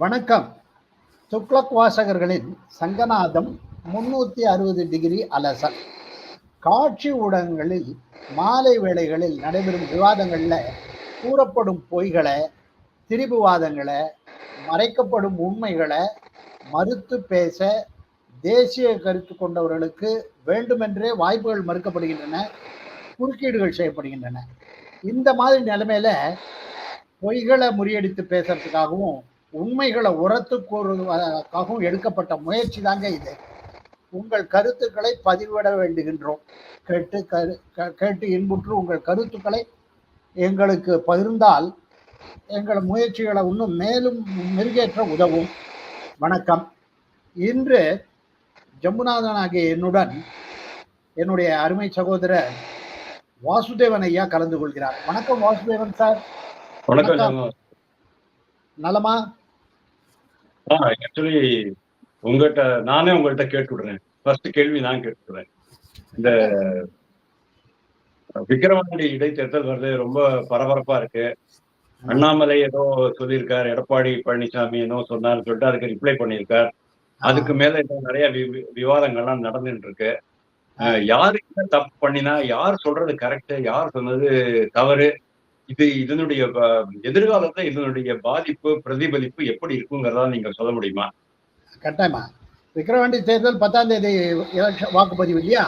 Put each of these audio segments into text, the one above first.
வணக்கம். துக்ளக் வாசகர்களின் சங்கநாதம் முன்னூத்தி அறுபது டிகிரி அலசல் காட்சி ஊடகங்களில் மாலை வேளைகளில் நடைபெறும் விவாதங்களில் கூறப்படும் பொய்களை திரிபுவாதங்களை மறைக்கப்படும் உண்மைகளை மறுத்து பேச தேசிய கருத்து கொண்டவர்களுக்கு வேண்டுமென்றே வாய்ப்புகள் மறுக்கப்படுகின்றன குறுக்கீடுகள் செய்யப்படுகின்றன. இந்த மாதிரி நிலைமையில பொய்களை முறியடித்து பேசுறதுக்காகவும் உண்மைகளை உரத்து கூறுவதற்காகவும் எடுக்கப்பட்ட முயற்சி தாங்க இது. உங்கள் கருத்துக்களை பதிவிட வேண்டுகின்றோம். கேட்டு கரு கேட்டு இன்புற்று உங்கள் கருத்துக்களை எங்களுக்கு பகிர்ந்தால் எங்கள் முயற்சிகளை இன்னும் மேலும் மெருகேற்ற உதவும். வணக்கம். இன்று ஜம்புநாதன் ஆகிய என்னுடன் என்னுடைய அருமை சகோதரர் வாசுதேவன் ஐயா கலந்து கொள்கிறார். வணக்கம் வாசுதேவன் சார். வணக்கம். நலமா? ஆக்சுவலி உங்ககிட்ட நானே உங்கள்கிட்ட கேட்டுவிடுறேன். ஃபர்ஸ்ட் கேள்வி நான் கேட்டுக்கிறேன் இந்த விக்கிரவாண்டி இடைத்தேர்தல் வருது ரொம்ப பரபரப்பா இருக்கு. அண்ணாமலை ஏதோ சொல்லியிருக்கார் எடப்பாடி பழனிசாமி ஏதோ சொன்னார்னு சொல்லிட்டு அதுக்கு ரிப்ளை பண்ணியிருக்கார். அதுக்கு மேல நிறைய விவாதங்கள்லாம் நடந்துட்டு இருக்கு யாரு என்ன தப்பு பண்ணினா யார் சொல்றது கரெக்ட் யார் சொன்னது தவறு? இது இதனுடைய எதிர்காலத்துல இதனுடைய பாதிப்பு பிரதிபலிப்பு எப்படி இருக்குங்கிறதா நீங்க சொல்ல முடியுமா? கட்டாயமா. விக்கிரவாண்டி தேர்தல் பத்தாம் தேதி எலெக்ஷன் வாக்குப்பதிவு இல்லையா?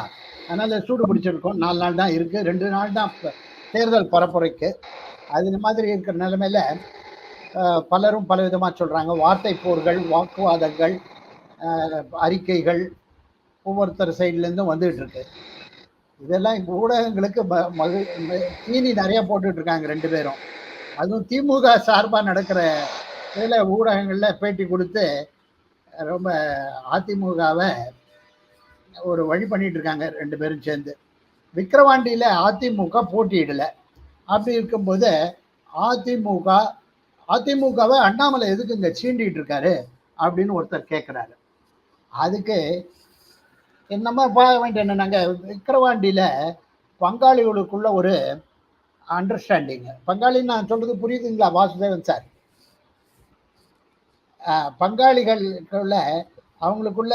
அதனால சூடு பிடிச்சிருக்கோம். நாலு நாள் தான் இருக்கு. ரெண்டு நாள் தான் தேர்தல் பரப்புரைக்கு. அது மாதிரி இருக்கிற நிலைமையில பலரும் பல விதமாக சொல்கிறாங்க வார்த்தை போர்கள் வாக்குவாதங்கள் அறிக்கைகள் ஒவ்வொருத்தர் சைட்லேருந்தும் வந்துகிட்டு இருக்கு. இதெல்லாம் இப்போ ஊடகங்களுக்கு ம- மகிழ் தீனி நிறைய போட்டுட்டு இருக்காங்க ரெண்டு பேரும். அதுவும் திமுக சார்பாக நடக்கிற இதில் ஊடகங்களில் பேட்டி கொடுத்து ரொம்ப அதிமுகவை ஒரு வழி பண்ணிட்டு இருக்காங்க ரெண்டு பேரும் சேர்ந்து. விக்கிரவாண்டியில் அதிமுக போட்டியிடல. அப்படி இருக்கும்போது அதிமுக அதிமுகவை அண்ணாமலை எதுக்கு இங்கே சீண்டிகிட்டு இருக்காரு அப்படின்னு ஒருத்தர் கேட்குறாரு அதுக்கு என்னமா பார்க்க வேண்டிய என்னென்னாங்க விக்கிரவாண்டியில் பங்காளிகளுக்குள்ள ஒரு அண்டர்ஸ்டாண்டிங்கு பங்காளின்னு நான் சொல்கிறது புரியுதுங்களா வாசுதேவன் சார்? பங்காளிகளுக்குள்ள அவங்களுக்குள்ள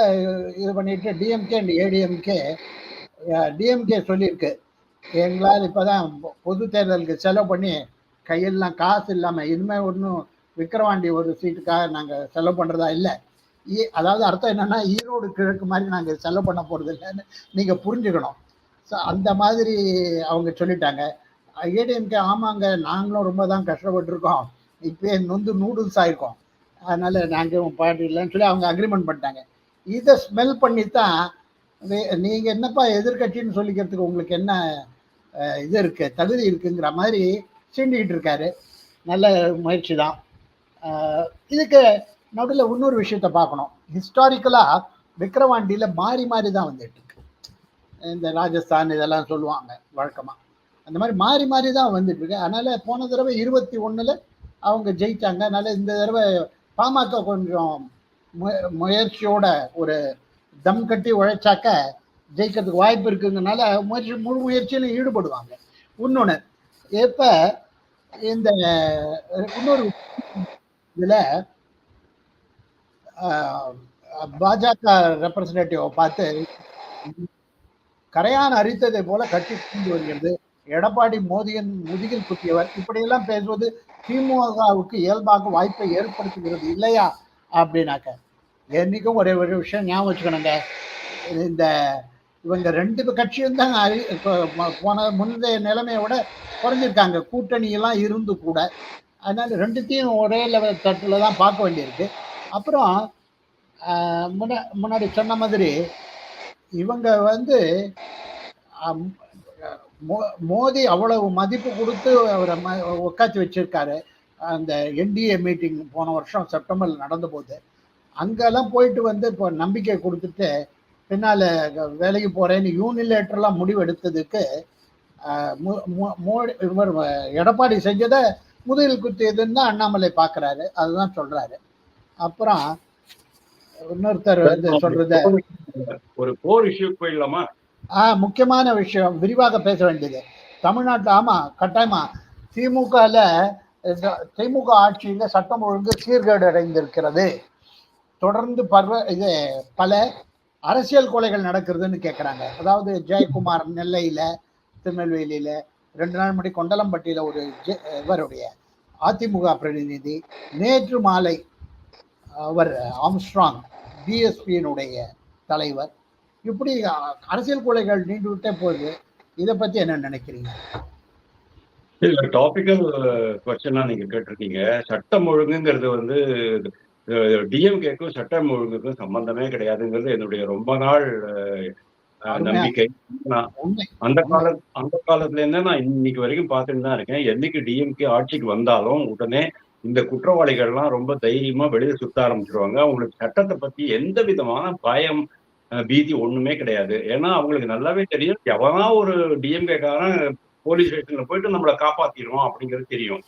இது பண்ணிட்டு டிஎம்கே அண்ட் ஏடிஎம்கே டிஎம்கே சொல்லியிருக்கு. எங்களால் இப்போ தான் பொது தேர்தலுக்கு செலவு பண்ணி கையெல்லாம் காசு இல்லாமல் இனிமேல் ஒன்றும் விக்கிரவாண்டி ஒரு சீட்டுக்காக நாங்கள் செலவு பண்ணுறதா இல்லை. அதாவது அர்த்தம் என்னன்னா ஈரோடு கிழக்கு மாதிரி நாங்கள் செலவு பண்ண போகிறது இல்லைன்னு நீங்கள் புரிஞ்சுக்கணும். ஸோ அந்த மாதிரி அவங்க சொல்லிட்டாங்க. ஏடிஎம்கே ஆமாங்க நாங்களும் ரொம்ப தான் கஷ்டப்பட்டிருக்கோம். இப்போ நொந்து நூடுல்ஸ் ஆயிருக்கோம். அதனால நாங்கள் பாட்டு இல்லைன்னு சொல்லி அவங்க அக்ரிமெண்ட் பண்ணிட்டாங்க. இதை ஸ்மெல் பண்ணி தான் நீங்கள் என்னப்பா எதிர்க்கட்சின்னு சொல்லிக்கிறதுக்கு உங்களுக்கு என்ன இது இருக்குது தகுதி இருக்குங்கிற மாதிரி சீண்டிக்கிட்டு இருக்காரு. நல்ல முயற்சி தான். இதுக்கு நடுவில் இன்னொரு விஷயத்த பார்க்கணும். ஹிஸ்டாரிக்கலாக விக்ரவாண்டியில் மாறி மாறி தான் வந்துட்டு இருக்கு. இந்த ராஜஸ்தான் இதெல்லாம் சொல்லுவாங்க வழக்கமாக அந்த மாதிரி மாறி மாறி தான் வந்துட்டு இருக்கு. அதனால போன தடவை இருபத்தி ஒன்றில் அவங்க ஜெயித்தாங்க அதனால இந்த தடவை பாமக கொஞ்சம் மு- முயற்சியோட ஒரு தம் கட்டி உழைச்சாக்க ஜெயிக்கிறதுக்கு வாய்ப்பு இருக்குங்கனால முயற்சி முழு முயற்சியிலும் ஈடுபடுவாங்க. இன்னொன்று இப்போ இந்த இன்னொரு இதில் பாஜக ரெப்ரசன்டேட்டிவை பார்த்து கரையான் அரித்ததை போல கட்சி கொண்டு வருகிறது. எடப்பாடி மோதியின் முதுகில் குத்தியவர். இப்படியெல்லாம் பேசுவது திமுகவுக்கு இயல்பாக வாய்ப்பை ஏற்படுத்துகிறது இல்லையா? அப்படின்னாக்க என்னைக்கும் ஒரே ஒரு விஷயம் ஞாபகம் வச்சுக்கணுங்க. இந்த இவங்க ரெண்டு கட்சியும் தான் அறி இப்போ போன முந்தைய நிலைமையை விட குறைஞ்சிருக்காங்க. கூட்டணியெல்லாம் இருந்து கூட. அதனால ரெண்டுத்தையும் ஒரே லெவல் தட்டில் தான் பார்க்க வேண்டியிருக்கு. அப்புறம் முன்ன முன்னாடி சொன்ன மாதிரி இவங்க வந்து மோ- மோடி அவ்வளவு மதிப்பு கொடுத்து அவரை ம- உட்காந்து வச்சிருக்காரு. அந்த என்டிஏ மீட்டிங் போன வருஷம் செப்டம்பரில் நடந்த போது. அங்கெல்லாம் போயிட்டு வந்து இப்போ நம்பிக்கை கொடுத்துட்டு பின்னால் வேலைக்கு போகிறேன்னு யூனிலேட்டரெலாம் முடிவெடுத்ததுக்கு மு- மோடி இவர் எடப்பாடி செஞ்சதை முதுகில் குத்தியதுன்னு தான் அண்ணாமலை பார்க்கறாரு அதுதான் சொல்கிறாரு அப்புறம் இன்னொருத்தர் வந்து சொல்றது ஒரு போர் இஷ்யூ போயிடலாமா? ஆ முக்கியமான விஷயம் விரிவாக பேச வேண்டியது. தமிழ்நாட்டில் ஆமா கட்டாயமா திமுகல திமுக ஆட்சியில சட்டம் ஒழுங்கு சீர்கேடு அடைந்திருக்கிறது தொடர்ந்து பர்வ இது பல அரசியல் கொலைகள் நடக்கிறதுன்னு கேட்குறாங்க அதாவது ஜெயக்குமார் நெல்லையில திருநெல்வேலியில ரெண்டு நாள் முன்னாடி கொண்டலம்பட்டியில ஒரு இவருடைய அதிமுக பிரதிநிதி நேற்று மாலை அவர் ஆம்ஸ்ட்ராங் பிஎஸ்பியினுடைய தலைவர். இப்படி அரசியல் கொலைகள் நீண்டு விட்டே போகுது. இதை பத்தி என்ன நினைக்கிறீங்க? இல்ல டாபிக்கல் கொஸ்டினா நீங்க கேட்டிருக்கீங்க. சட்டம் ஒழுங்குங்கிறது வந்து டிஎம்கேக்கும் சட்டம் ஒழுங்குக்கும் சம்பந்தமே கிடையாதுங்கிறது என்னுடைய ரொம்ப நாள். நம்பிக்கை. அந்த கால அந்த காலத்துல இருந்து நான் இன்னைக்கு வரைக்கும் பார்த்துட்டு தான் இருக்கேன். என்னைக்கு டிஎம்கே ஆட்சிக்கு வந்தாலும் உடனே இந்த குற்றவாளிகள்லாம் ரொம்ப தைரியமா வெளியே சுத்த ஆரம்பிச்சிருவாங்க. அவங்களுக்கு சட்டத்தை பத்தி எந்த விதமான பயம் பீதி ஒண்ணுமே கிடையாது. ஏன்னா அவங்களுக்கு நல்லாவே தெரியும். எவனா ஒரு டிஎம்கே காரன் போலீஸ் ஸ்டேஷன்ல போயிட்டு நம்மளை காப்பாத்திடுவோம் அப்படிங்கிறது தெரியும்.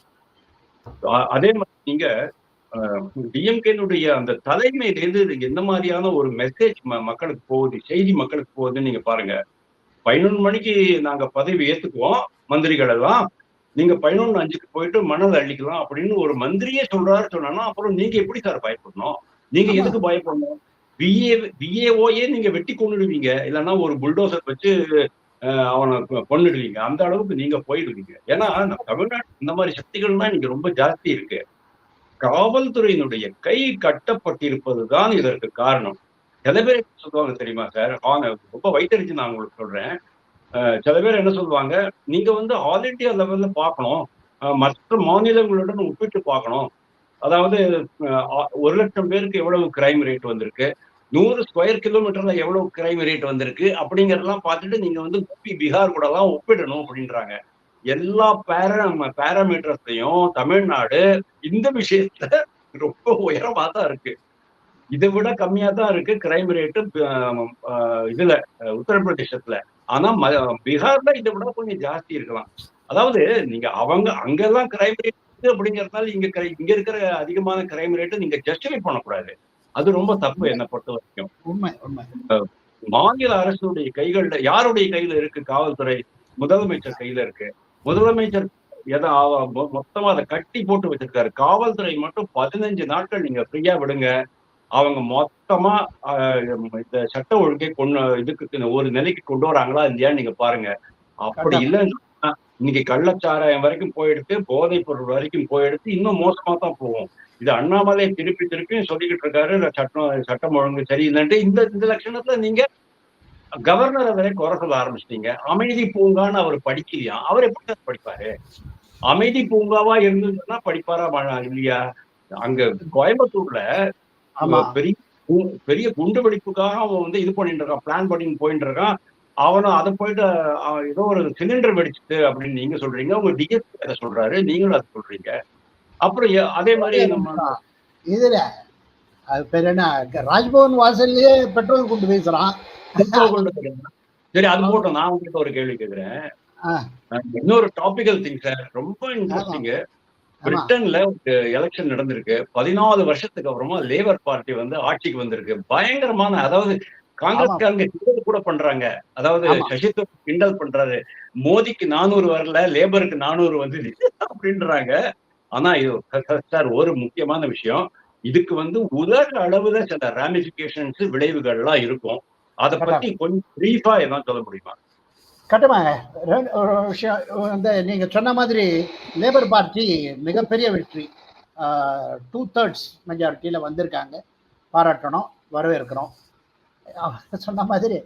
அதே மாதிரி நீங்க டிஎம்கேனுடைய அந்த தலைமையிலேருந்து இது எந்த மாதிரியான ஒரு மெசேஜ் மக்களுக்கு போகுது செய்தி மக்களுக்கு போகுதுன்னு நீங்க பாருங்க. பதினொன்று மணிக்கு நாங்க பதவி ஏத்துக்குவோம் மந்திரிகள் எல்லாம். நீங்க பதினொன்று அஞ்சுக்கு போயிட்டு மணல் அள்ளிக்கலாம் அப்படின்னு ஒரு மந்திரியே சொல்றாரு சொன்னா அப்புறம் நீங்க எப்படி சார் பயப்படணும்? நீங்க. எதுக்கு பயப்படணும்? பிஏ பிஏஓயே நீங்க வெட்டி கொண்டுடுவீங்க இல்லைன்னா ஒரு புல்டோசர் வச்சு அவனை கொ- கொன்னுடுவீங்க. அந்த அளவுக்கு நீங்க போயிடுவீங்க. ஏன்னா நம்ம தமிழ்நாட்டு இந்த மாதிரி சக்திகள்லாம் நீங்க ரொம்ப ஜாஸ்தி இருக்கு. காவல்துறையினுடைய கை கட்டப்பட்டிருப்பதுதான் இதற்கு காரணம். சில பேர் சொல்லுவாங்க தெரியுமா சார்? ரொம்ப வைத்தறிச்சு நான் உங்களுக்கு சொல்றேன். சில பேர் என்ன சொல்லுவாங்க நீங்க வந்து ஆல் இண்டியா லெவல்ல பார்க்கணும். அஹ் மற்ற மாநிலங்களுடன் ஒப்பிட்டு பார்க்கணும். அதாவது ஒரு லட்சம் பேருக்கு எவ்வளவு கிரைம் ரேட் வந்திருக்கு? நூறு ஸ்கொயர் கிலோமீட்டர்ல எவ்வளவு கிரைம் ரேட் வந்திருக்கு? அப்படிங்கறதெல்லாம் பார்த்துட்டு நீங்க வந்து யூபி பீகார் கூட எல்லாம் ஒப்பிடணும் அப்படின்றாங்க. எல்லா பேரா பேராமீட்டர்ஸ்லயும் தமிழ்நாடு இந்த விஷயத்துல ரொம்ப உயரமா தான் இருக்கு. இதை விட கம்மியா தான் இருக்கு கிரைம் ரேட்டு இதுல உத்தரப்பிரதேசத்துல. ஆனா பீகார்ல இதை விட கொஞ்சம் ஜாஸ்தி இருக்கலாம். அதாவது நீங்க அவங்க அங்கெல்லாம் கிரைம் ரேட் அப்படிங்கறதுனால இங்க இங்க இருக்கிற அதிகமான கிரைம் ரேட்டு நீங்க ஜஸ்டிஃபை பண்ணக்கூடாது. அது ரொம்ப தப்பு என்னை பொறுத்த வரைக்கும். உண்மை உண்மை. மாநில அரசுடைய கைகள்ல யாருடைய கையில இருக்கு? காவல்துறை முதலமைச்சர் கையில இருக்கு. முதலமைச்சர் எதை மொத்தமா அதை கட்டி போட்டு வச்சிருக்காரு. காவல்துறை மட்டும் பதினஞ்சு நாட்கள் நீங்க ஃப்ரீயா விடுங்க. அவங்க மொத்தமா இந்த சட்ட ஒழுங்கை கொண்டு இதுக்கு ஒரு நிலைக்கு கொண்டு வராங்களா இல்லையான்னு நீங்க பாருங்க. அப்படி. இல்லைன்னா இன்னைக்கு கள்ளச்சாராயம் வரைக்கும் போயிடுத்து போதைப் பொருள் வரைக்கும் போயிடுத்து இன்னும் மோசமா தான் போகும். இது அண்ணாமலை திருப்பி திருப்பி சொல்லிக்கிட்டு இருக்காரு இல்ல சட்டம் சட்டம் ஒழுங்கு சரியில்லைன்ட்டு. இந்த இந்த லட்சணத்துல நீங்க கவர்னரை வரை குறை சொல்ல ஆரம்பிச்சிட்டீங்க. அமைதி பூங்கான்னு அவர் படிக்கலையா? அவர் எப்படி படிப்பாரு? அமைதி பூங்காவா இருந்ததுன்னா படிப்பாரா இல்லையா? அங்க கோயம்புத்தூர்ல பெரிய பெரிய குண்டு வெடிப்புக்காக அவன் வந்து இது பண்ணிட்டு இருக்கான் பிளான் பண்ணிட்டு போயிட்டு இருக்கான் அவனும் அதை போயிட்டு ஏதோ ஒரு சிலிண்டர் வெடிச்சுட்டு அப்படின்னு நீங்க சொல்றீங்க. உங்க டிஎஸ்பி அதை சொல்றாரு. நீங்களும் அதை சொல்றீங்க. அப்புறம் அதே மாதிரி நம்ம இதுல பேர் என்ன? ராஜ்பவன் வாசல்லயே பெட்ரோல் குண்டு போயிடுங்க. சரி அது போட்டோம் நான் உங்ககிட்ட ஒரு கேள்வி. அஹ் இன்னொரு டாபிக்கல் திங் சார் ரொம்ப இன்ட்ரெஸ்டிங் பிரிட்டன்ல ஒரு எலெக்ஷன் நடந்திருக்கு. பதினாலு வருஷத்துக்கு அப்புறமா லேபர் பார்ட்டி வந்து ஆட்சிக்கு வந்திருக்கு. பயங்கரமான அதாவது காங்கிரஸ்காரங்க கிண்டல் கூட பண்றாங்க. அதாவது. சசி கிண்டல் பண்றாரு. மோடிக்கு நானூறு வரல லேபருக்கு நானூறு வந்து அப்படின்றாங்க. ஆனா இது சார் ஒரு முக்கியமான விஷயம். இதுக்கு வந்து உலக அளவுல சில ராமிபிகேஷன்ஸ் விளைவுகள்லாம் இருக்கும். அதை பத்தி கொஞ்சம் பிரீஃபா என்ன சொல்ல முடியுமா? கட்டுமாங்க ரெண்டு- ஒரு விஷயம் வந்து நீங்க சொன்ன மாதிரி லேபர் பார்ட்டி மிகப்பெரிய வெற்றி. டூ தேர்ட்ஸ் மெஜாரிட்டியில் வந்திருக்காங்க. பாராட்டணும் வரவேற்கிறோம். சொன்ன மாதிரி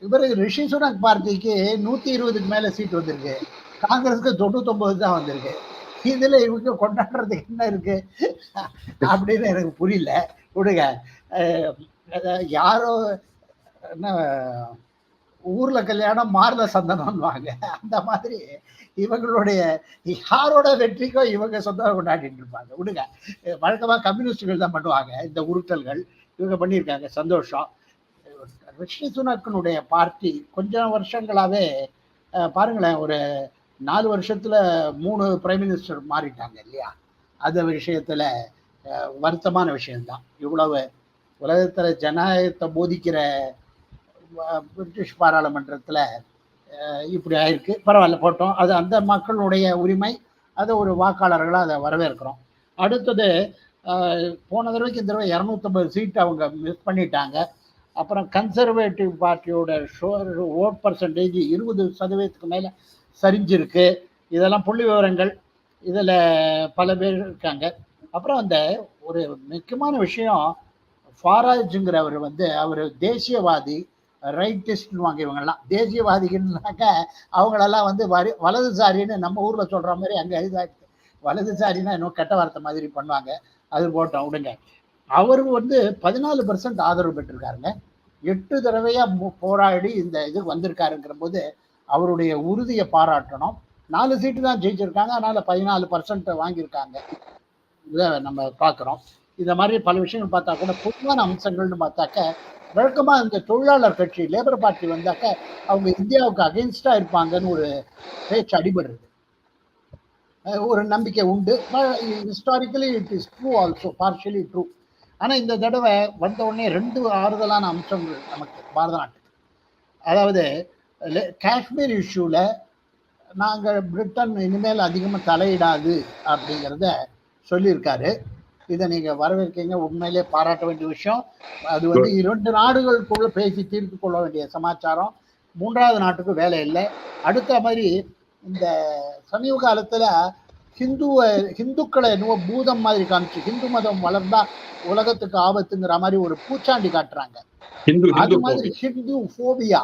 இவர் ரிஷி சுனக் பார்ட்டிக்கு நூற்றி இருபதுக்கு மேலே சீட் வந்திருக்கு. காங்கிரஸுக்கு தொண்ணூத்தொம்பது தான் வந்திருக்கு. இதில் இவங்க கொண்டாடுறதுக்கு என்ன இருக்கு? அப்படின்னு எனக்கு புரியல. விடுங்க. யாரோ என்ன ஊர்ல கல்யாணம் மாறுத சந்தனம்வாங்க அந்த மாதிரி இவங்களுடைய யாரோட வெற்றிக்கோ இவங்க சொந்தம் கொண்டாடிட்டு இருப்பாங்க. விடுங்க. வழக்கமாக கம்யூனிஸ்டுகள் தான் பண்ணுவாங்க. இந்த உருட்டல்கள் இவங்க பண்ணியிருக்காங்க. சந்தோஷம். ரிஷி சுனக்கனுடைய பார்ட்டி கொஞ்சம் வருஷங்களாவே பாருங்களேன் ஒரு நாலு வருஷத்துல மூணு பிரைம் மினிஸ்டர் மாறிட்டாங்க இல்லையா? அந்த விஷயத்துல வருத்தமான விஷயம்தான். இவ்வளவு உலகத்துல ஜனநாயகத்தை போதிக்கிற பிரிட்டிஷ் பாராளுமன்றத்தில் இப்படி ஆயிருக்கு. பரவாயில்ல போட்டோம். அது அந்த மக்களுடைய உரிமை அதை ஒரு வாக்காளர்களாக அதை வரவேற்கிறோம். அடுத்தது போன தடவைக்கு இந்த தடவை இரநூத்தம்பது சீட் அவங்க மிஸ் பண்ணிட்டாங்க. அப்புறம் கன்சர்வேட்டிவ் பார்ட்டியோட ஷோ ஓட் பர்சன்டேஜ் இருபது சதவீதத்துக்கு மேலே சரிஞ்சிருக்கு. இதெல்லாம் புள்ளி விவரங்கள். இதில் பல பேர் இருக்காங்க. அப்புறம் அந்த ஒரு முக்கியமான விஷயம் ஃபாராஜுங்கிறவர் வந்து அவர் தேசியவாதி ரைட்டிஸ்ட்னு வாங்க இவங்கெல்லாம். தேசியவாதிகள்னாக்க அவங்களெல்லாம் வந்து வரி வலதுசாரின்னு நம்ம ஊரில் சொல்கிற மாதிரி அங்கே எழுதாச்சு வலதுசாரின்னா இன்னும் கெட்ட வார்த்தை மாதிரி பண்ணுவாங்க. அது போட்டோம் விடுங்க. அவர் வந்து பதினாலு பர்சன்ட் ஆதரவு பெற்றிருக்காருங்க. எட்டு தடவையாக போராடி இந்த இது வந்திருக்காருங்கிற போது அவருடைய உறுதியை பாராட்டணும். நாலு சீட்டு தான் ஜெயிச்சிருக்காங்க. அதனால் பதினாலு பர்சன்ட் வாங்கியிருக்காங்க. இதை நம்ம பார்க்குறோம் இந்த மாதிரி பல விஷயங்கள் பார்த்தா கூட பொதுவான அம்சங்கள்னு பார்த்தாக்க வழக்கமாக இந்த தொழிலாளர் கட்சி லேபர் பார்ட்டி வந்தாக்க அவங்க இந்தியாவுக்கு அகெயின்ஸ்டாக இருப்பாங்கன்னு ஒரு பேச்சு அடிபடுறது ஒரு நம்பிக்கை உண்டு. Historically it is true also partially true ஆனால் இந்த தடவை வந்த உடனே ரெண்டு ஆறுதலான அம்சங்கள் நமக்கு பாரத நாட்டுக்கு அதாவது காஷ்மீர் இஷ்யூவில் நாங்கள் பிரிட்டன் இனிமேல் அதிகமாக தலையிடாது அப்படிங்கிறத சொல்லியிருக்காரு. இதை நீங்கள் வரவேற்கீங்க. உண்மையிலே பாராட்ட வேண்டிய விஷயம். அது வந்து இரண்டு நாடுகளுக்குள்ள பேசி தீர்த்து கொள்ள வேண்டிய சமாச்சாரம். மூன்றாவது நாட்டுக்கு வேலை இல்லை. அடுத்த மாதிரி இந்த சமீப காலத்தில் ஹிந்துவை ஹிந்துக்களை என்னவோ பூதம் மாதிரி காமிச்சு ஹிந்து மதம் வளர்ந்தா உலகத்துக்கு ஆபத்துங்கிற மாதிரி ஒரு பூச்சாண்டி காட்டுறாங்க. அது மாதிரி ஹிந்து ஃபோபியா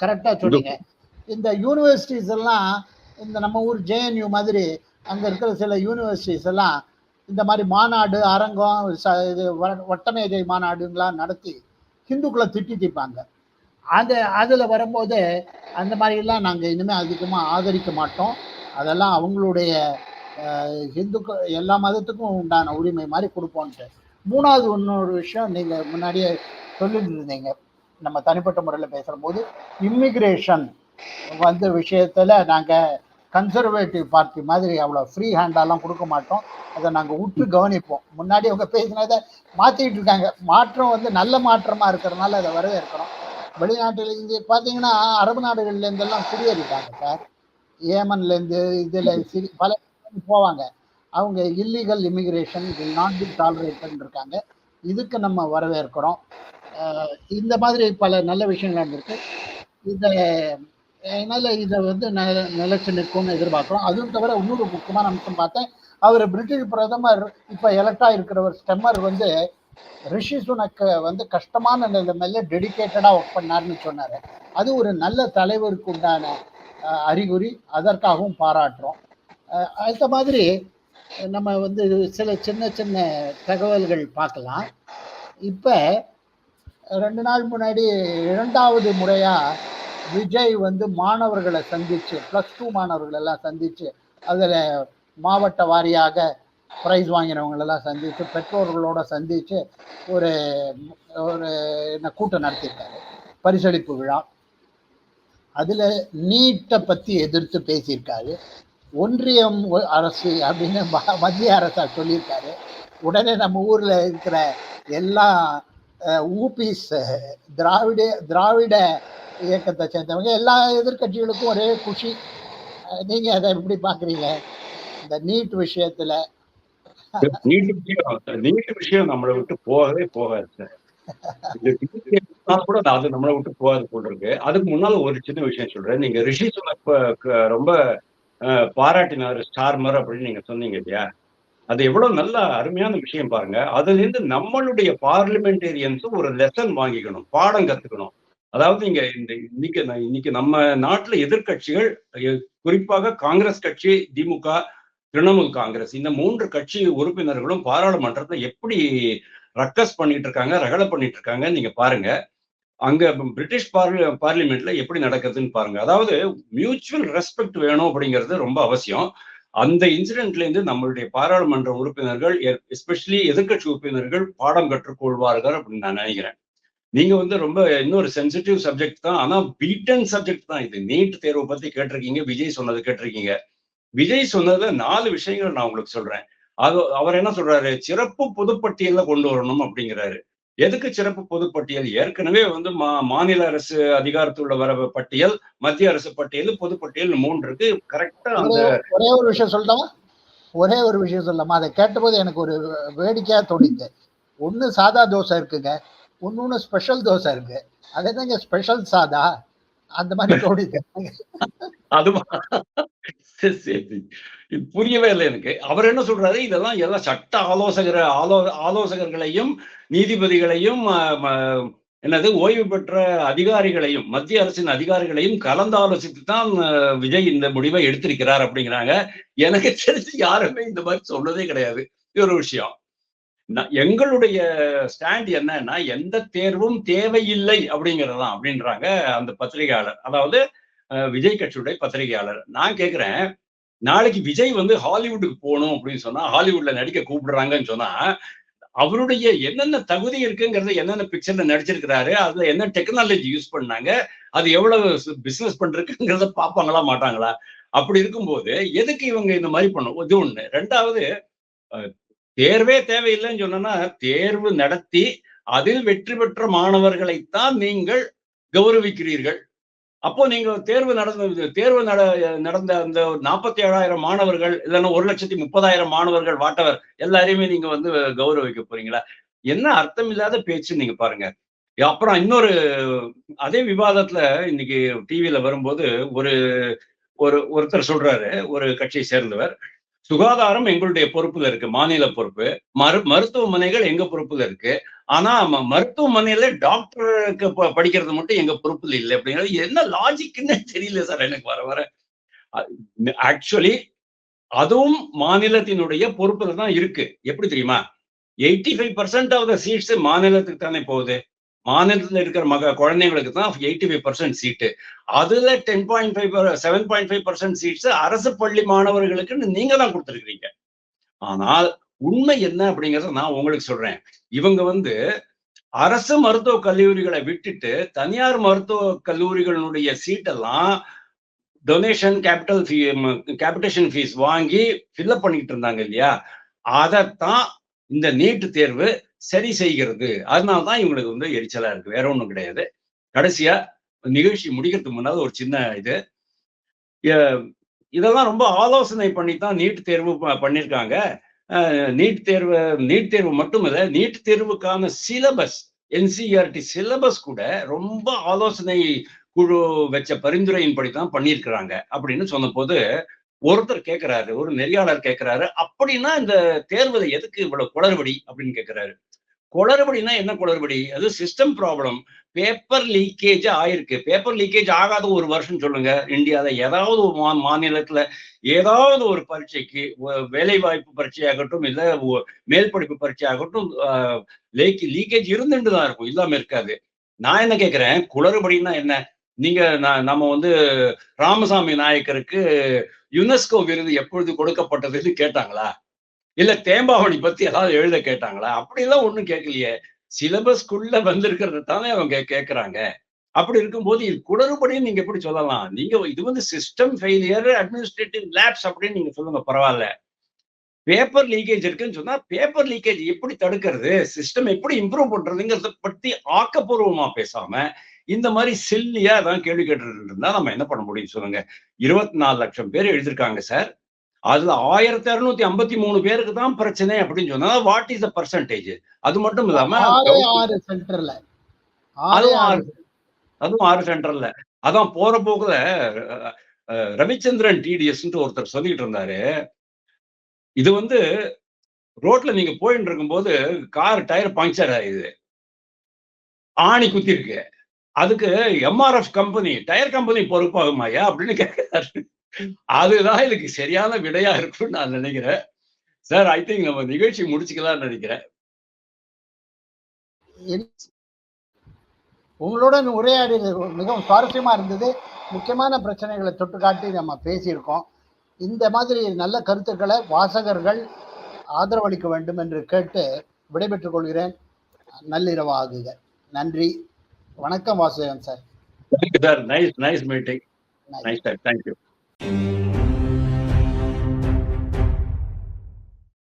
கரெக்டா சொன்னீங்க. இந்த யூனிவர்சிட்டிஸ் எல்லாம் இந்த நம்ம ஊர் ஜேஎன்யூ மாதிரி அங்க இருக்கிற சில யூனிவர்சிட்டிஸ் எல்லாம் இந்த மாதிரி மாநாடு அரங்கம் ச- இது வ- மாநாடுங்களாம் நடத்தி ஹிந்துக்களை திட்டி தீப்பாங்க அது அதில் வரும்போது அந்த மாதிரிலாம் நாங்கள் இனிமேல் அதிகமாக ஆதரிக்க மாட்டோம். அதெல்லாம் அவங்களுடைய ஹிந்துக்கள் எல்லா மதத்துக்கும் உண்டான உரிமை மாதிரி கொடுப்போன்ட்டு மூணாவது இன்னொரு விஷயம் நீங்கள் முன்னாடியே சொல்லிட்டு இருந்தீங்க. நம்ம தனிப்பட்ட முறையில் பேசுகிற போது இம்மிக்ரேஷன் வந்த விஷயத்தில் நாங்கள் கன்சர்வேட்டிவ் பார்ட்டி மாதிரி அவ்வளோ ஃப்ரீ ஹேண்டாலாம் கொடுக்க மாட்டோம். அதை நாங்கள் உற்று கவனிப்போம். முன்னாடி அவங்க பேசினதை மாற்றிக்கிட்டு இருக்காங்க. மாற்றம் வந்து நல்ல மாற்றமாக இருக்கிறதுனால அதை வரவேற்கிறோம். வெளிநாட்டில் இங்கே பார்த்தீங்கன்னா அரபு நாடுகள்லேருந்தெல்லாம் குடியேறிட்டாங்க சார். ஏமன்லேருந்து இதில் சிரி பல போவாங்க. அவங்க இல்லீகல் இமிகிரேஷன் இது நாட் பி டாலரேட்டன் இருக்காங்க. இதுக்கு நம்ம வரவேற்கிறோம். இந்த மாதிரி பல நல்ல விஷயங்கள் இருந்திருக்கு இதை அதனால இதை வந்து ந- நிலைச்சு நிற்கும்னு எதிர்பார்க்குறோம். அதுவும் தவிர இன்னொரு முக்கியமான அம்சம் பார்த்தேன். அவர் பிரிட்டிஷ் பிரதமர் இப்போ எலக்டா இருக்கிறவர் ஸ்டெம்மர் வந்து ரிஷி சுனக்கு வந்து கஷ்டமான நிலைமையில டெடிக்கேட்டடாக ஒர்க் பண்ணார்னு சொன்னார். அது ஒரு நல்ல தலைவருக்கு உண்டான அறிகுறி. அதற்காகவும் பாராட்டுறோம். அந்த அடுத்த மாதிரி நம்ம வந்து சில சின்ன சின்ன தகவல்கள் பார்க்கலாம். இப்போ ரெண்டு நாள் முன்னாடி இரண்டாவது முறையாக விஜய் வந்து மாணவர்களை சந்திச்சு ப்ளஸ் டூ மாணவர்கள் எல்லாம் சந்திச்சு அதில் மாவட்ட வாரியாக ப்ரைஸ் வாங்கினவங்களெல்லாம் சந்திச்சு பெற்றோர்களோட சந்திச்சு ஒரு ஒரு என்ன கூட்டம் நடத்தியிருக்காரு. பரிசளிப்பு விழா. அதில் நீட்டை பற்றி எதிர்த்து பேசியிருக்காரு. ஒன்றியம் அரசு அப்படின்னு ம- மத்திய அரசார் சொல்லியிருக்காரு. உடனே நம்ம ஊரில் இருக்கிற எல்லா அஹ், ஊபிஸ் திராவிட திராவிட இயக்கத்தை சேர்ந்தவங்க. எல்லா எதிர்க்கட்சிகளுக்கும் ஒரே குஷி. நீங்க அதை எப்படி பார்க்குறீங்க? இந்த நீட் விஷயத்துல. நீட்டு விஷயம் நீட் விஷயம் நம்மளை விட்டு போகவே போகாது சார். கூட அது நம்மளை விட்டு போகாது போட்டிருக்கு அதுக்கு முன்னால ஒரு சின்ன விஷயம் சொல்றேன். நீங்க ரிஷி சுனக் ரொம்ப பாராட்டினார் ஸ்டார்மர் அப்படின்னு நீங்க சொன்னீங்க இல்லையா? அது எவ்வளவு நல்ல அருமையான விஷயம் பாருங்க. அதுல இருந்து நம்மளுடைய பார்லிமெண்டேரியன்ஸும் ஒரு லெசன் வாங்கிக்கணும். பாடம் கத்துக்கணும். அதாவது இங்க இந்த இன்னைக்கு ந- இன்னைக்கு நம்ம நாட்டுல எதிர்க்கட்சிகள் குறிப்பாக காங்கிரஸ் கட்சி திமுக திரிணாமுல் காங்கிரஸ் இந்த மூன்று கட்சி உறுப்பினர்களும் பாராளுமன்றத்தை எப்படி ரக்கஸ் பண்ணிட்டு இருக்காங்க ரகலை பண்ணிட்டு இருக்காங்க நீங்க பாருங்க. அங்க பிரிட்டிஷ் பார்லி பார்லிமெண்ட்ல எப்படி நடக்குதுன்னு பாருங்க. அதாவது மியூச்சுவல் ரெஸ்பெக்ட் வேணும் அப்படிங்கிறது ரொம்ப அவசியம். அந்த இன்சிடென்ட்ல இருந்து நம்மளுடைய பாராளுமன்ற உறுப்பினர்கள் எஸ்பெஷலி எதிர்க்கட்சி உறுப்பினர்கள் பாடம் கற்றுக்கொள்வார்கள் அப்படின்னு நான் நினைக்கிறேன். நீங்க வந்து ரொம்ப இன்னொரு சென்சிட்டிவ் சப்ஜெக்ட் தான். ஆனா பீட்டன் சப்ஜெக்ட் தான் இது. நீட் தேர்வை பத்தி கேட்டிருக்கீங்க விஜய் சொன்னது கேட்டிருக்கீங்க. விஜய் சொன்னதுல நாலு விஷயங்கள் நான் உங்களுக்கு சொல்றேன். அது அவர் என்ன சொல்றாரு? சிறப்பு பொதுப்பட்டியல்ல கொண்டு வரணும் அப்படிங்கிறாரு. எதுக்கு சிறப்பு பொதுப்பட்டியல்? ஏற்கனவே வந்து மா மாநில அரசு அதிகாரத்துள்ள வர பட்டியல் மத்திய அரசு பட்டியல் பொதுப்பட்டியல் மூன்று இருக்கு. கரெக்டா அந்த ஒரே ஒரே விஷயம் சொல்லட்டா ஒரே ஒரு விஷயம் சொல்லலாமா? அதை கேட்டபோது எனக்கு ஒரு வேடிக்கையா தோணிச்சு. ஒண்ணு சாதா தோசை இருக்குங்க. ஒன்னு ஸ்பெஷல் தோசை இருக்கு. அது என்னங்க ஸ்பெஷல் சாதா. அந்த மாதிரி தோணிச்சு சரி, சரி. புரியவே இல்லை எனக்கு. அவர் என்ன சொல்றாரு? இதெல்லாம் எல்லா சட்ட ஆலோசகர் ஆலோ ஆலோசகர்களையும் நீதிபதிகளையும் என்னது ஓய்வு பெற்ற அதிகாரிகளையும் மத்திய அரசின் அதிகாரிகளையும் கலந்து ஆலோசித்து தான் விஜய் இந்த முடிவை எடுத்திருக்கிறார் அப்படிங்கிறாங்க. எனக்கு தெரிஞ்சு யாருமே இந்த மாதிரி சொன்னதே கிடையாது. இது ஒரு விஷயம். எங்களுடைய ஸ்டாண்ட் என்னன்னா எந்த தேர்வும் தேவையில்லை அப்படிங்கறதுதான் அப்படின்றாங்க அந்த பத்திரிகையாளர். அதாவது விஜய் கட்சியுடைய பத்திரிகையாளர். நான் கேக்குறேன் நாளைக்கு விஜய் வந்து ஹாலிவுட்டுக்கு போகணும் அப்படின்னு சொன்னா ஹாலிவுட்ல நடிக்க கூப்பிடுறாங்கன்னு சொன்னா அவருடைய என்னென்ன தகுதி இருக்குங்கிறத என்னென்ன பிக்சர்ல நடிச்சிருக்கிறாரு அதுல என்ன டெக்னாலஜி யூஸ் பண்ணாங்க அது எவ்வளவு பிசினஸ் பண்றதுங்கிறத பார்ப்பாங்களா மாட்டாங்களா? அப்படி இருக்கும்போது எதுக்கு இவங்க இந்த மாதிரி பண்ணும் இது ஒண்ணு. ரெண்டாவது தேர்வே தேவையில்லைன்னு சொன்னா தேர்வு நடத்தி அதில் வெற்றி பெற்ற மாணவர்களைத்தான் நீங்கள் கௌரவிக்கிறீர்கள். அப்போ நீங்க தேர்வு நடந்த தேர்வு நட நடந்த அந்த நாற்பத்தி ஏழாயிரம் மாணவர்கள் இல்லைன்னா ஒரு லட்சத்தி முப்பதாயிரம் மாணவர்கள் வாட்டவர் எல்லாரையுமே நீங்க வந்து கௌரவிக்க போறீங்களா? என்ன அர்த்தம் இல்லாத பேச்சு நீங்க பாருங்க. அப்புறம் இன்னொரு அதே விவாதத்துல இன்னைக்கு டிவியில வரும்போது ஒரு ஒரு ஒருத்தர் சொல்றாரு ஒரு கட்சியை சேர்ந்தவர். சுகாதாரம் எங்களுடைய பொறுப்புல இருக்கு மாநில பொறுப்பு. மரு மருத்துவமனைகள் எங்க பொறுப்புல இருக்கு. ஆனா மருத்துவமனையில டாக்டருக்கு ப- படிக்கிறது மட்டும் எங்க பொறுப்புல இல்லை அப்படிங்கிறது என்ன லாஜிக்னு தெரியல சார் எனக்கு வர வர. ஆக்சுவலி அதுவும் மாநிலத்தினுடைய பொறுப்புல தான் இருக்கு. எப்படி தெரியுமா? Eighty five percent of the seats மாநிலத்துக்கு தானே போகுது. மாநிலத்துல இருக்கிற மக குழந்தைங்களுக்கு தான் எயிட்டி ஃபைவ் பர்சன்ட் சீட்டு அதுல ten point five seven point five percent seats அரசு பள்ளி மாணவர்களுக்குன்னு நீங்க தான் கொடுத்துருக்கீங்க ஆனால் உண்மை என்ன அப்படிங்கறத நான் உங்களுக்கு சொல்றேன். இவங்க வந்து அரசு மருத்துவ கல்லூரிகளை விட்டுட்டு தனியார் மருத்துவ கல்லூரிகளுடைய சீட்டெல்லாம் donation capital fee capitation fees வாங்கி ஃபில்அப் பண்ணிக்கிட்டு இருந்தாங்க இல்லையா? அதைத்தான் இந்த நீட் தேர்வு சரி செய்கிறது. அதனால தான் இவங்களுக்கு வந்து எரிச்சலா இருக்கு. வேற ஒண்ணும் கிடையாது. கடைசியா நிகழ்ச்சி முடிக்கிறதுக்கு முன்னாடி ஒரு சின்ன இது. இதெல்லாம் ரொம்ப ஆலோசனை பண்ணி தான் நீட் தேர்வு பண்ணியிருக்காங்க நீட் தேர்வு நீட் தேர்வு மட்டுமில்ல நீட் தேர்வுக்கான சிலபஸ் என்சிஆர்டி சிலபஸ் கூட ரொம்ப ஆலோசனை குழு வச்ச பரிந்துரையின்படி தான் பண்ணியிருக்கிறாங்க அப்படின்னு சொன்னபோது ஒருத்தர் கேட்கிறாரு ஒரு நெறியாளர் கேட்கிறாரு அப்படின்னா இந்த தேர்வுல எதுக்கு இவ்வளவு குளறுபடி அப்படின்னு கேட்கிறாரு குளறுபடினா என்ன குளறுபடி? அது சிஸ்டம் ப்ராப்ளம் பேப்பர் லீக்கேஜ் ஆயிருக்கு. பேப்பர் லீக்கேஜ் ஆகாத ஒரு வருஷம் சொல்லுங்க. இந்தியாவில் ஏதாவது ஒரு மா- மாநிலத்துல ஏதாவது ஒரு பரீட்சைக்கு ஒ- வேலை வாய்ப்பு பரீட்சையாகட்டும் இல்லை மேல் படிப்பு பரீட்சையாகட்டும் லீக்கேஜ் இருந்துட்டு தான் இருக்கும். இல்லாம இருக்காது. நான் என்ன கேக்குறேன்? குளறுபடினா என்ன? நீங்க நான் நம்ம வந்து ராமசாமி நாயக்கருக்கு யுனெஸ்கோ விருது எப்பொழுது கொடுக்கப்பட்டதுன்னு கேட்டாங்களா? இல்ல தேம்பாவணி பத்தி ஏதாவது எழுத கேட்டாங்களா? அப்படிலாம் ஒண்ணும் கேட்கலையே. சிலபஸ்க்குள்ள வந்திருக்கிறது தானே அவங்க கேட்கறாங்க அப்படி இருக்கும்போது இது குளறுபடின்னு நீங்க எப்படி சொல்லலாம்? நீங்க இது வந்து சிஸ்டம் ஃபெயிலியர் அட்மினிஸ்ட்ரேட்டிவ் லேப்ஸ் அப்படின்னு நீங்க சொல்லுங்க பரவாயில்ல. பேப்பர் லீக்கேஜ் இருக்குன்னு சொன்னா பேப்பர் லீக்கேஜ் எப்படி தடுக்கிறது? சிஸ்டம் எப்படி இம்ப்ரூவ் பண்றதுங்கிறத பத்தி ஆக்கப்பூர்வமா பேசாம இந்த மாதிரி சில்லியா அதான் கேள்வி கேட்டுட்டு இருந்தா நம்ம என்ன பண்ண முடியும் சொல்லுங்க. இருபத்தி நாலு லட்சம் பேர் எழுதியிருக்காங்க சார். அதுல ஆயிரத்தி இருநூத்தி ஐம்பத்தி மூணு பேருக்கு தான் பிரச்சனை அப்படின்னு சொன்னா வாட் இஸ் த பர்சன்டேஜ் அது மட்டும் இல்லாம ஆறு சென்டர்ல அதுவும் ஆறு அதுவும் ஆறு சென்டர்ல அதான் போற போக்குல ரவிச்சந்திரன் டிடிஎஸ் ஒருத்தர் சொல்லிட்டு இருந்தாரு. இது வந்து ரோட்ல நீங்க போயிட்டு இருக்கும்போது கார் டயர் பங்க்சர் ஆயிடுது. ஆணி குத்தி இருக்கு அதுக்கு எம்ஆர்எஃப் கம்பெனி டயர் கம்பெனி பொறுப்பாகுமாயா அப்படின்னு கேட்கிறாரு அதுதான் இதுக்கு சரியான விடையா இருக்கும்னு நான் நினைக்கிறேன். சார் ஐ திங்க் நம்ம நிகழ்ச்சி முடிச்சுக்கலாம்னு நினைக்கிறேன். உங்களுடன் உரையாடியது மிகவும் சுவாரஸ்யமா இருந்தது. முக்கியமான பிரச்சனைகளை தொட்டு காட்டி நம்ம பேசியிருக்கோம். இந்த மாதிரி நல்ல கருத்துக்களை வாசகர்கள் ஆதரவளிக்க வேண்டும் என்று கேட்டு விடைபெற்றுக் கொள்கிறேன். நள்ளிரவு ஆகுக நன்றி. வணக்கம் Vasudevan sir sir nice nice meeting nice sir thank you